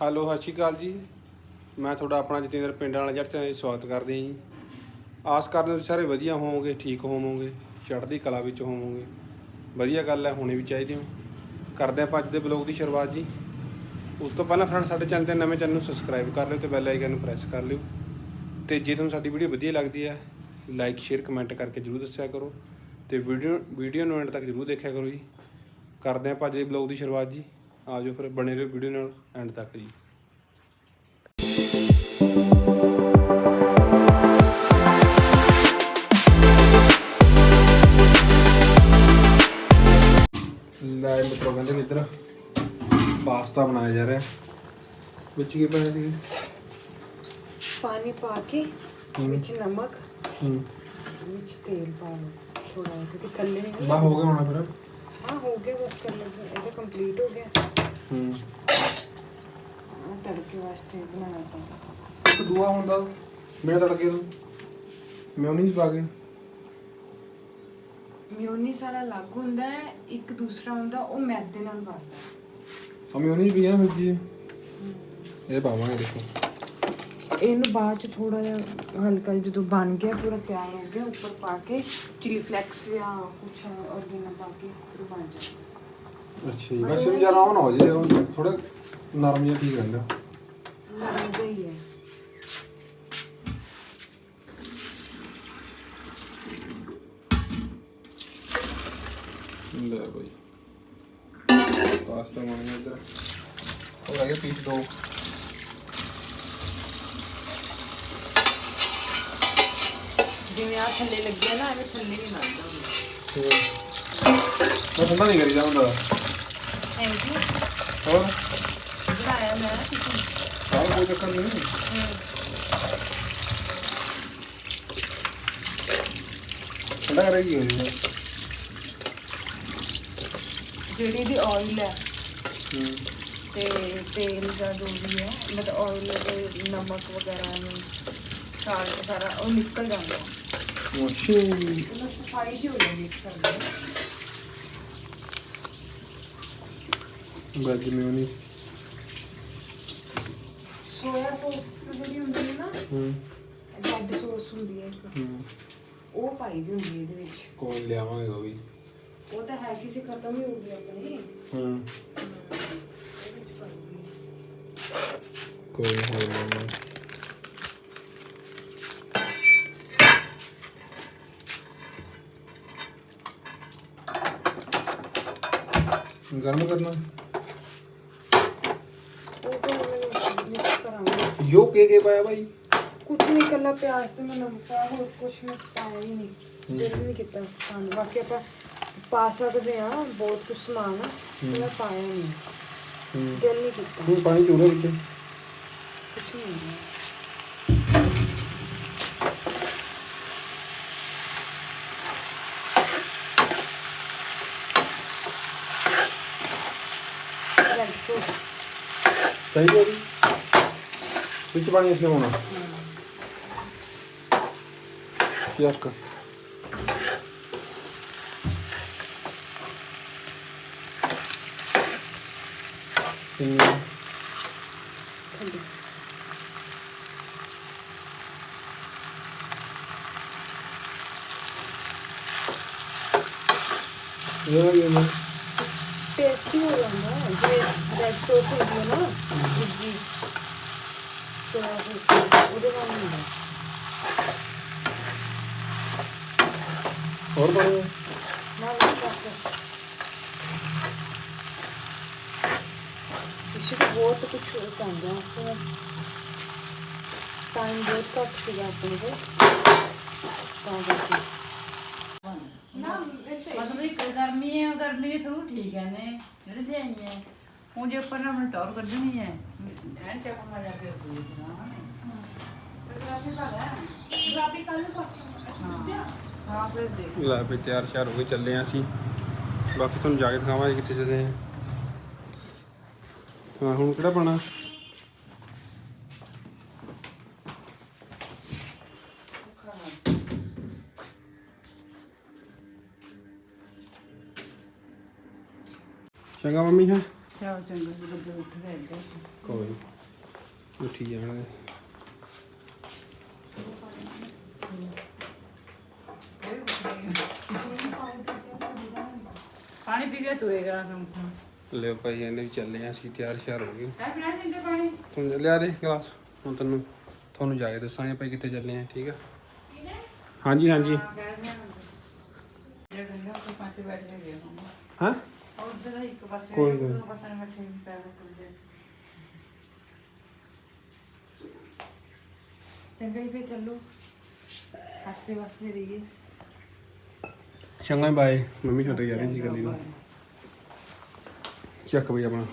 Hello, ਸਤਿ ਸ਼੍ਰੀ ਅਕਾਲ ਜੀ। ਮੈਂ ਤੁਹਾਡਾ ਆਪਣਾ ਜਤਿੰਦਰ ਪਿੰਡ ਵਾਲਾ ਜੱਟ ਤੇ ਸਵਾਗਤ ਕਰਦੇ ਹਾਂ ਜੀ। ਆਸ ਕਰਦੇ ਹਾਂ ਤੁਸੀਂ ਸਾਰੇ ਵਧੀਆ ਹੋਵੋਗੇ, ਠੀਕ ਹੋਵੋਗੇ, ਚੜ੍ਹਦੀ ਕਲਾ ਵਿੱਚ ਹੋਵੋਗੇ। ਵਧੀਆ ਗੱਲ ਹੈ, ਹੋਣੀ ਵੀ ਚਾਹੀਦੀ ਹੋ। ਕਰਦੇ ਆਪਾਂ ਅੱਜ ਦੇ ਬਲੌਗ ਦੀ ਸ਼ੁਰੂਆਤ ਜੀ। ਉਸ ਤੋਂ ਪਹਿਲਾਂ ਫਰੈਂਡ ਸਾਡੇ ਚੈਨਲ ਤੇ ਨਵੇਂ ਚੈਨਲ ਨੂੰ ਸਬਸਕ੍ਰਾਈਬ ਕਰ ਲਿਓ ਤੇ ਬੈਲ ਆਈਕਨ ਨੂੰ ਪ੍ਰੈਸ ਕਰ ਲਿਓ। ਤੇ ਜੇ ਤੁਹਾਨੂੰ ਸਾਡੀ ਵੀਡੀਓ ਵਧੀਆ ਲੱਗਦੀ ਹੈ ਲਾਈਕ ਸ਼ੇਅਰ ਕਮੈਂਟ ਕਰਕੇ ਜਰੂਰ ਦੱਸਿਆ ਕਰੋ। ਤੇ ਵੀਡੀਓ ਵੀਡੀਓ ਨੂੰ ਐਂਡ ਤੱਕ ਜਰੂਰ ਦੇਖਿਆ ਕਰੋ ਜੀ। ਕਰਦੇ ਆਪਾਂ ਅੱਜ ਦੇ ਬਲੌਗ ਦੀ ਸ਼ੁਰੂਆਤ ਜੀ। ਆ ਜਾਓ ਫਿਰ ਬਣੇ ਰਹੋ ਵੀਡੀਓ ਨਾਲ ਐਂਡ ਤੱਕ ਜੀ। ਲੈ ਮਿੱਤਰੋ ਕਹਿੰਦੇ ਵੀ ਇੱਧਰ ਪਾਸਤਾ ਬਣਾਇਆ ਜਾ ਰਿਹਾ। ਵਿੱਚ ਕੀ ਪਾਇਆ ਸੀ? ਪਾਣੀ ਪਾ ਕੇ ਵਿੱਚ ਨਮਕ ਹੂੰ। ਵਿੱਚ ਤੇਲ ਪਾ ਲਓ ਥੋੜਾ ਜਿਹਾ, ਕਿਉਂਕਿ ਥੱਲੇ ਨਹੀਂ ਬਾ ਹੋ ਗਿਆ ਹੋਣਾ ਫਿਰ। ਹੋ ਗਿਆ ਬਸ ਕਰ ਲਓ ਇਹਦਾ ਕੰਪਲੀਟ ਹੋ ਗਿਆ। ਹੂੰ। ਆਹ ਤੜਕੇ ਵਾਸਤੇ ਬਣਾਇਆ ਤਾਂ। ਇੱਕ ਦੂਆ ਹੁੰਦਾ ਬਿਨਾਂ ਤੜਕੇ ਤੋਂ। ਮਿਓਨੀਜ਼ ਪਾ ਕੇ। ਮਿਓਨੀ ਸਾਰਾ ਅਲੱਗ ਹੁੰਦਾ ਹੈ ਇੱਕ ਦੂਸਰਾ ਹੁੰਦਾ ਉਹ ਮੈਦੇ ਨਾਲ ਬਣਦਾ। ਆ ਮਿਓਨੀਜ਼ ਵੀ ਆ ਵਿੱਚ ਜੀ। ਇਹ ਪਾਵਾਂਗੇ ਦੇਖੋ। ਇਹਨੂੰ ਬਾਅਦ ਚ ਥੋੜਾ ਜਿਹਾ ਹਲਕਾ ਜਿਹਾ ਜਦੋਂ ਬਣ ਗਿਆ ਪੂਰਾ ਤਿਆਰ ਹੋ ਗਿਆ ਉੱਪਰ ਪਾ ਕੇ ਚਿਲੀ ਫਲੈਕਸ ਜਾਂ ਕੁਛ ਔਰਗੈਨੋ ਪਾ ਕੇ ਫਿਰ ਬਣ ਜਾਂਦਾ ਅੱਛਾ ਜੀ ਬਸ ਇਹਨੂੰ ਜਰਾ ਉਹ ਨਾ ਹੋ ਜੇ ਥੋੜਾ ਨਰਮ ਜਿਹਾ ਠੀਕ ਰਹਿੰਦਾ। ਲੱਗਦਾ ਹੀ ਹੈ। ਲੈ ਬਈ। ਪਾਸਤਾ ਬਣ ਗਿਆ ਇੱਧਰ। ਆ ਗਿਆ ਪੀਸ ਦੋ। ਜਿਵੇਂ ਆ ਥੱਲੇ ਲੱਗਿਆ ਨਾ ਐਵੇਂ ਥੱਲੇ ਲੱਗਦਾ ਮੈਂ ਠੰਡਾ ਨਹੀਂ ਕਰੀਦਾ ਹੁੰਦਾ ਥੈਂਕ ਯੂ ਹੋਰ? ਬਣਾਇਆ ਮੈਂ ਤੁਸੀਂ। ਸਾਰਾ ਕੋਈ ਚੱਕਰ ਨਹੀਂ ਠੰਡਾ ਕਰੇਗੀ ਹੋ ਜੀ ਜਿਹੜੀ ਦੀ ਆਇਲ ਹੈ ਹੂੰ। ਤੇ ਤੇਲ ਦਾ ਜੋ ਵੀ ਹੈ ਮਤਲਬ ਆਇਲ ਤੇ ਨਮਕ ਵਗੈਰਾ ਨੂੰ ਸਾਰਾ ਉਹ ਨਿਕਲ ਜਾਂਦਾ। ਮੋਸ਼ੀ ਉਹਨਾਂ ਸਫ਼ਾਈ ਹੀ। ਹੋ ਜਾਂਦੀ ਇੱਕ ਤਰ੍ਹਾਂ ਦੀ ਸੋਇਆ ਸੌਸ ਜਿਹੜੀ ਹੁੰਦੀ ਹੈ ਨਾ ਹੂੰ ਰੈੱਡ ਸੌਸ ਹੁੰਦੀ ਹੈ ਇੱਕ, ਹੂੰ ਉਹ ਪਾਈ ਦੀ ਹੁੰਦੀ ਹੈ ਇਹਦੇ ਵਿੱਚ ਕੋਲ ਲਿਆਵਾਂਗੇ ਉਹ ਵੀ ਉਹ ਤਾਂ ਹੈ ਕਿਸੇ ਖਤਮ ਹੀ ਹੋ ਗਈ ਆਪਣੀ ਹੂੰ ਇਹਦੇ ਵਿੱਚ ਨਹੀਂ ਗਰਮ ਕਰਨਾ। ਉਹ ਤਾਂ ਮੈਨੂੰ ਮਿਕਸ ਕਰਾਂਗੇ। ਯੋ ਕੇ ਕੇ ਪਾਇਆ ਭਾਈ ਕੁਛ ਨਹੀਂ ਕੱਲਾ ਪਿਆਜ਼ ਤੇ ਮੈਂ ਨਮਕ ਪਾਇਆ ਹੋਰ ਕੁਛ ਮੈਂ ਪਾਇਆ ਹੀ ਨਹੀਂ ਦਿਲ ਨਹੀਂ ਕੀਤਾ ਖਾਣ। ਬਾਕੀ ਆਪਾਂ ਪਾ ਸਕਦੇ ਆ ਬਹੁਤ ਕੁਛ ਸਮਾਨ ਆ ਤੇ ਮੈਂ ਪਾਇਆ ਨਹੀਂ ਦਿਲ ਨਹੀਂ ਕੀਤਾ। ਹੁਣ ਪਾਣੀ ਚੂੜਾ ਵਿੱਚ। ਕੁਛ ਨਹੀਂ ਹੁੰਦਾ ਰੈਡ ਸੌਸ ਸਹੀ ਹੈ ਜੀ ਵਿੱਚ ਪਾਣੀ ਇਸਨੇ ਹੋਣਾ ਕੀ ਆਸਕਾ ਕਿੰਨਾ ਥੱਲੇ ਇਹ ਇਹ ਨਾ ਟੇਸਟੀ ਹੋ ਜਾਂਦਾ ਜੇ ਰੈਡ ਸੌਸ ਹੁੰਦੀ ਹੈ ਨਾ ਦੂਜੀ ਸੋਇਆ ਸੌਸ ਉਹਦੇ ਨਾਲ ਨਹੀਂ ਹੁੰਦਾ ਹੋਰ ਪਾਣੀ ਹੈ? ਨਾ ਨਾ ਬਸ ਇਸ ਵਿੱਚ ਬਹੁਤ ਕੁਝ ਪੈਂਦਾ ਹੈ ਟਾਈਮ ਬਹੁਤ ਘੱਟ ਸੀਗਾ ਆਪਣੇ ਕੋਲ ਤਾਂ ਕਰਕੇ ਮਤਲਬ ਇੱਕ ਗਰਮੀ ਹੈ ਗਰਮੀ ਦੇ ਥਰੂ ਠੀਕ ਹੈ ਨੇ ਜਿਹੜੇ ਤੇ ਆਈ ਹੈ। ਹੁਣ ਜੇ ਉੱਪਰ ਨਾਲ ਟੌਰ ਕੱਢਣੀ ਹੈ। ਐਨ ਤੇ ਆਪਾਂ ਜਾ ਕੇ ਦੇਖਣਾ ਹਾਂ ਫਿਰ ਦੇਖ। ਲੈ ਵੀ ਤਿਆਰ ਸ਼ਿਆਰ ਹੋ ਕੇ ਚੱਲੇ ਆ ਅਸੀਂ। ਬਾਕੀ ਤੁਹਾਨੂੰ ਜਾ ਕੇ ਦਿਖਾਵਾਂਗੇ ਕਿੱਥੇ ਚੱਲੇ ਆ। ਹਾਂ ਹੁਣ ਕਿਹੜਾ ਪਾਣਾ ਚੰਗਾ ਮੰਮੀ ਹੈ ਚਲ ਚੰਗਾ ਜਦੋਂ ਬੱਗੇ ਉੱਠ ਗਏ ਅੱਗੇ ਕੋਈ ਨੀ। ਉੱਠੀ ਜਾਣਗੇ ਪਾਣੀ ਪੀ ਕੇ ਤੁਰੇਗਾ ਕੰਮ ਲਿਓ ਭਾਈ ਇਹਨੇ ਵੀ ਚੱਲੇ ਆ ਅਸੀਂ ਤਿਆਰ ਸ਼ਿਆਰ ਹੋ ਗਏ। ਚਾਹ ਪੀਣਾ ਜਿੰਦੇ ਪਾਣੀ? ਤੂੰ ਲਿਆ ਦੇ ਗਲਾਸ। ਹੁਣ ਤੈਨੂੰ ਤੁਹਾਨੂੰ ਜਾ ਕੇ ਦੱਸਾਂਗੇ ਭਾਈ ਕਿੱਥੇ ਚੱਲੇ ਆ ਠੀਕ ਆ? ਹਾਂਜੀ ਹਾਂਜੀ। ਜੇ ਗੰਗਾ ਬੈਠ ਕੇ ਹਾਂ ਹਾਂ? ਉਧਰ ਇੱਕ ਪਾਸੇ ਕੋਈ ਨੀ। ਦੂਜੇ ਪਾਸੇ ਬੈਠੇ ਪੈਰ ਤੁਰਦੇ ਚੰਗਾ ਹੀ ਫੇਰ ਚੱਲੋ ਹੱਸਦੇ ਵਸਦੇ ਰਹੀਏ ਚੰਗਾ ਬਾਏ ਮੰਮੀ ਛੱਡ ਜਾ ਰਹੀ ਸੀ ਗੱਲੀ ਨੂੰ ਚੱਕ ਬਈ ਆਪਣਾ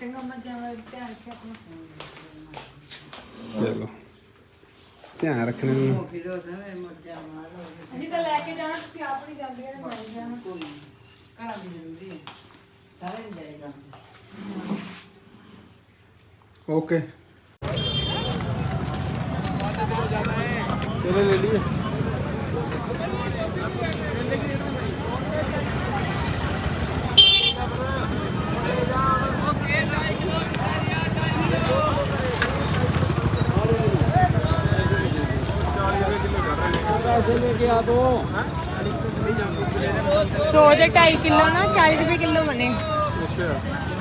ਚੰਗਾ ਮੱਝਾਂ ਵੱਲ ਧਿਆਨ ਰੱਖਿਓ ਆਪਣਾ ਚਲੋ ਧਿਆਨ ਰੱਖਣੇ ਨੂੰ ਫਿਰੋ ਦਵੇਂ ਮੱਜਾ ਮਾਰੋ ਅਸੀਂ ਤਾਂ ਲੈ ਕੇ ਜਾਣਾ ਤੁਸੀਂ ਆਪ ਨਹੀਂ ਜਾਂਦੇ ਨੇ ਮੈਂ ਜਾਣਾ ਕੋਈ ਘਰਾਂ ਦੀ ਜ਼ਰੂਰੀ ਹੈ ਸਾਰੇ ਨੂੰ ਜਾਏਗਾ ਓਕੇ ਚਲੋ ਲੈ ਲਈਏ ਸੌ ਦੇ 2.5 ਕਿਲੋ ਨਾ 40 ਰੁਪਏ ਕਿਲੋ ਬਣੇ। ਅੱਛਾ।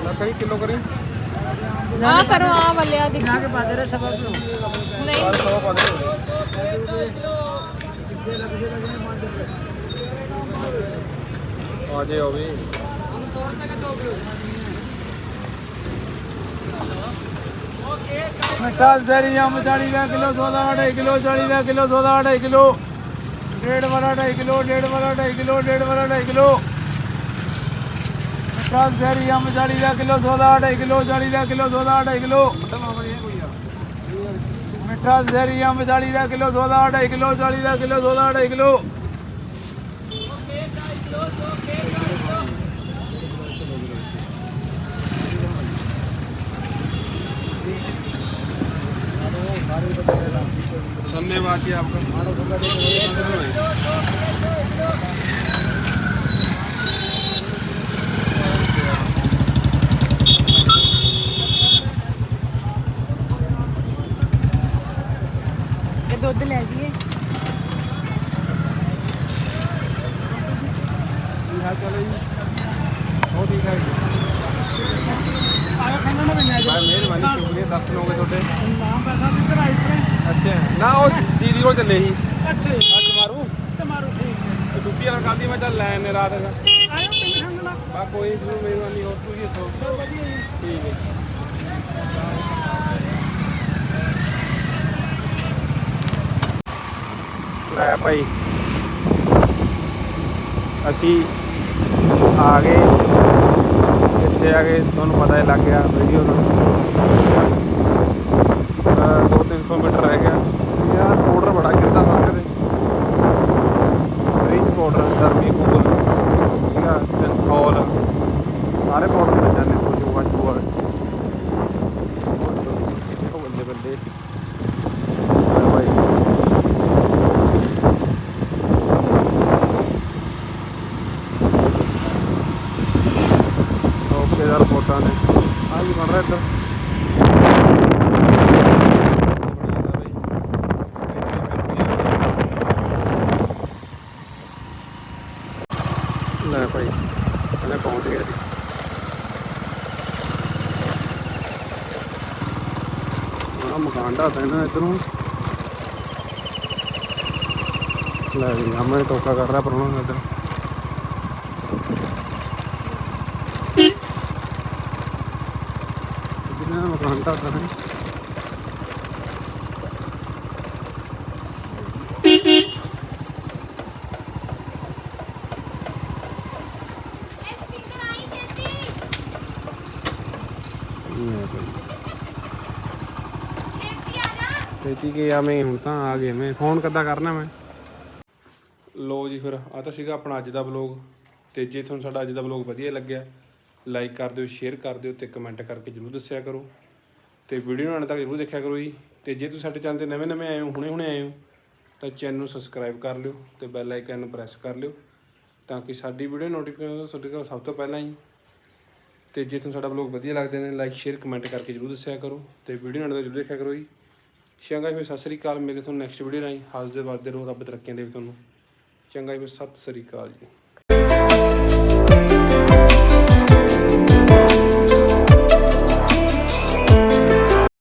ਲੈ ਕਰੀ ਕਿਲੋ ਕਰੀ? ਆ ਕਰੋ ਆ ਵਾਲਿਆ ਦੀ ਕੇ ਬਾਦਰ ਸਬਬ ਨੂੰ ਨਹੀਂ। ਚਾਰ ਸੌ ਪਾ ਦੇ। ਆ ਜੇ ਉਹ ਵੀ। ਮਿੱਠਾ ਜ਼ਰੀ ਅੰਬ 40 ਦਾ ਕਿਲੋ ਸੋਦਾ 2.5 ਕਿਲੋ 40 ਦਾ ਕਿਲੋ ਸੋਦਾ 2.5 ਕਿਲੋ। ਡੇਢ ਵਾਲਾ 2.5 ਕਿਲੋ, ਡੇਢ ਵਾਲਾ 2.5 ਕਿਲੋ, ਡੇਢ ਵਾਲਾ 2.5 ਕਿਲੋ। ਮਿੱਠਾ ਜ਼ਰੀ ਅੰਬ 40 ਦਾ ਕਿਲੋ, ਸੋਦਾ 2.5 ਕਿਲੋ 40 ਦਾ ਕਿਲੋ, ਸੋਦਾ 2.5 ਕਿਲੋ। ਮਿੱਠਾ ਜ਼ਰੀ ਅੰਬ 40 ਦਾ ਕਿਲੋ, ਸੋਦਾ 2.5 ਕਿਲੋ 40 ਦਾ ਕਿਲੋ, ਸੋਦਾ 2.5 ਕਿਲੋ। धन्यवाद जी आपका ਇਹ ਦੁੱਧ ਲੈ ਜੀਏ ਮੈਂ ਮਿਹਰਬਾਨੀ ਸ਼ੁਕਰੀਆ ਦੱਸ ਲਓਗੇ ਤੁਹਾਡੇ ਅੱਛਾ। ਨਾ ਉਹ ਦੀਦੀ ਕੋਲ ਚੱਲੇ ਸੀ। ਅੱਛਾ ਅੱਜ ਮਾਰੂ। ਮਾਰੋ ਠੀਕ ਹੈ। ਤੇ ਵਾਲਾ ਕਰਦੀ ਮੈਂ ਚੱਲ ਲੈ ਨੇ ਰਾਤ ਦਾ। ਆਇਓ ਪਿੰਡ ਖੰਡਲਾ ਬਾ ਕੋਈ ਜ਼ਰੂਰ ਮਿਹਰਬਾਨੀ ਹੋਰ ਤੁਸੀਂ ਦੱਸੋ। ਵਧੀਆ ਜੀ। ਠੀਕ ਹੈ। ਲੈ ਭਾਈ। ਅਸੀਂ ਆ ਗਏ। ਇੱਥੇ ਆ ਗਏ ਤੁਹਾਨੂੰ ਪਤਾ ਹੀ ਲੱਗ ਗਿਆ ਵੀਡੀਓ ਨੂੰ 2-300 ਮੀਟਰ ਰਹਿ ਗਿਆ ਯਾਰ ਪਾਊਡਰ ਬੜਾ ਗਿਰਦਾ ਸੜਕ ਤੇ ਰਿੰਚ ਗਰਮੀ ਕੂਲ ਠੀਕ ਆ ਸਿੰਥੋਲ ਸਾਰੇ ਪਾਊਡਰ ਮਿਲ ਜਾਂਦੇ ਹੋ ਜੋ ਅੱਜ ਉਹ ਬੱਲੇ ਬੱਲੇ ਓਕੇ ਯਾਰ ਰਿਪੋਰਟਾਂ ਨੇ। ਆ ਕੀ ਬਣ ਰਿਹਾ ਇੱਧਰ ਲੈ ਭਾਈ ਇਹਨੇ ਪਹੁੰਚ ਗਿਆ ਜੀ ਬੜਾ ਮਕਾਨ ਦਾ ਪੈਣਾ ਇਧਰੋਂ। ਲੈ ਜੀ ਹਮੇ ਟੋਕਾ ਕਰ ਰਿਹਾ ਪਰੋਣਾ ਇੱਧਰ। ਜਿਹਨਾਂ ਮਕਾਨ ਦਾ ਹੈ ਲੈ ਭਾਈ ਛੇਤੀ ਕੇ ਆ ਮੈਂ ਹੁਣ ਤਾਂ ਆ ਗਏ ਮੈਂ। ਫੋਨ ਕਿੱਦਾਂ ਕਰਨਾ ਮੈਂ? ਲੋ ਜੀ ਫਿਰ ਆ ਤਾਂ ਸੀਗਾ ਆਪਣਾ ਅੱਜ ਦਾ ਵਲੌਗ ਤੇ ਜੇ ਤੁਹਾਨੂੰ ਸਾਡਾ ਅੱਜ ਦਾ ਵਲੌਗ ਵਧੀਆ ਲੱਗਿਆ ਲਾਈਕ ਕਰ ਦਿਓ ਸ਼ੇਅਰ ਕਰ ਦਿਓ ਤੇ ਕਮੈਂਟ ਕਰਕੇ ਜਰੂਰ ਦੱਸਿਆ ਕਰੋ। ਤੇ ਵੀਡੀਓ ਨੂੰ ਅੰਤ ਤੱਕ ਜਰੂਰ ਦੇਖਿਆ ਕਰੋ ਜੀ। ਤੇ ਜੇ ਤੁਸੀਂ ਸਾਡੇ ਚੈਨਲ ਤੇ ਨਵੇਂ ਨਵੇਂ ਆਏ ਹੋ, ਹੁਣੇ ਹੁਣੇ ਆਏ ਹੋ, ਤਾਂ ਚੈਨਲ ਨੂੰ ਸਬਸਕ੍ਰਾਈਬ ਕਰ ਲਿਓ ਤੇ ਬੈਲ ਆਈਕਨ ਨੂੰ ਪ੍ਰੈਸ ਕਰ ਲਿਓ ਤਾਂ ਕਿ ਸਾਡੀ ਵੀਡੀਓ ਨੋਟੀਫਿਕੇਸ਼ਨ ਤੁਹਾਡੇ ਕੋਲ ਸਭ ਤੋਂ ਪਹਿਲਾਂ ਹੀ ਤੇ ਜੇ ਤੁਹਾਨੂੰ ਸਾਡਾ ਵਲੌਗ ਵਧੀਆ ਲੱਗਦੇ ਨੇ ਲਾਈਕ ਸ਼ੇਅਰ ਕਮੈਂਟ ਕਰਕੇ ਜਰੂਰ ਦੱਸਿਆ ਕਰੋ ਤੇ ਵੀਡੀਓ ਨਾਲ ਜਰੂਰ ਦੇਖਿਆ ਕਰੋ ਜੀ। ਚੰਗਾ ਜੀ, ਫਿਰ ਸਤਿ ਸ੍ਰੀ ਅਕਾਲ। ਮਿਲਦੇ ਤੁਹਾਨੂੰ ਨੈਕਸਟ ਵੀਡੀਓ ਰਾਹੀਂ ਹੱਸਦੇ ਵੱਸਦੇ ਰਹੋ ਰੱਬ ਤਰੱਕੀਆਂ ਦੇਵੇ ਤੁਹਾਨੂੰ। ਚੰਗਾ ਜੀ, ਫਿਰ ਸਤਿ ਸ੍ਰੀ ਅਕਾਲ ਜੀ।